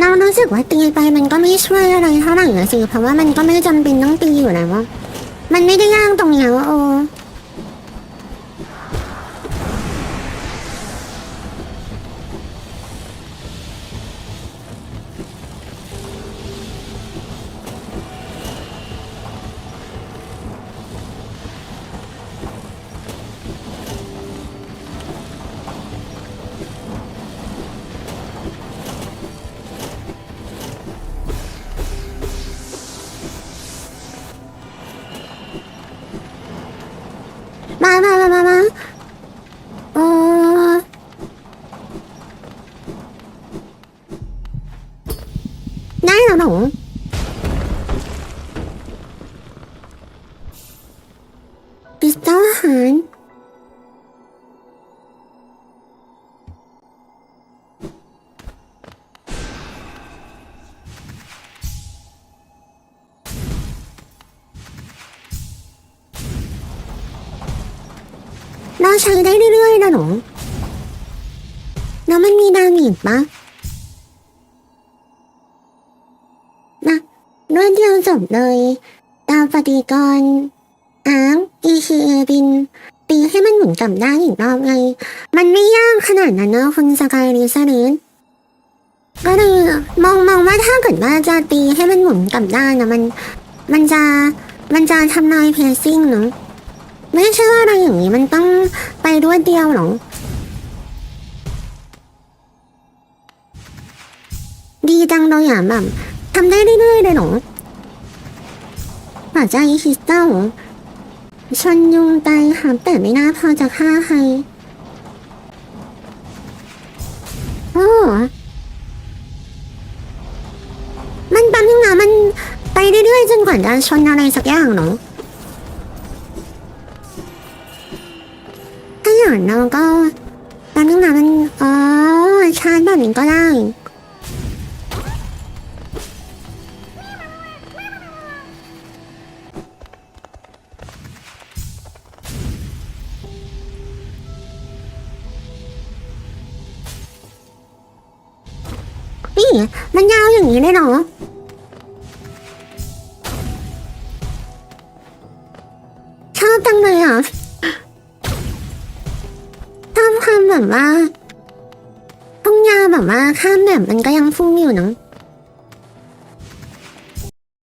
เรารู้สึกว่าตีไปมันก็ไม่ช่วยอะไรเท่าไหร่อะสิเพราะว่ามันก็ไม่จำเป็นต้องตีอยู่แล้วว่ามันไม่ได้ยากตรงเนี้ยว่าโอ ได้แล้วหนูปิสต้าอาหารเราใช้ได้เรื่อยๆนะหนูแล้วมันมีดาเมจปะ จบเลย ดาวปฏิกร์อาร์ม ETA บิน ตีให้มันหมุนกลับด้านอีกรอบไง มันไม่ยากขนาดนั้นนะคุณสกายริซาเรนก็เลยมองมองว่าถ้าเกิดว่าจะตีให้มันหมุนกลับด้านนะมัน มันจะมันจะทำลายเพซซิ่งเนาะไม่ใช่ว่าอะไรอย่างนี้มันต้องไปด้วยเดียวหรอดีจังเลยอะแบบทำได้เรื่อยๆเลยหรอ หัวใจคริสตัลชนยุงตายค่ะแต่ไม่น่าพอจะฆ่าใครโอ้มันแปั๊มยังไงมันไปเรื่อยๆจนกว่าจะชนอะไรสักอย่างเนาะถ้าอย่างนั้นเราก็ตอนนี้นะมันอ๋อชาร์จแบบนี้ก็ได้ มันยาวอย่างนี้เลยเหรอชอบจังเลยอะชอบความแบบว่าทุ่งยาแบบว่าข้ามแบบมันก็ยังฟุ้งอยู่เนาะ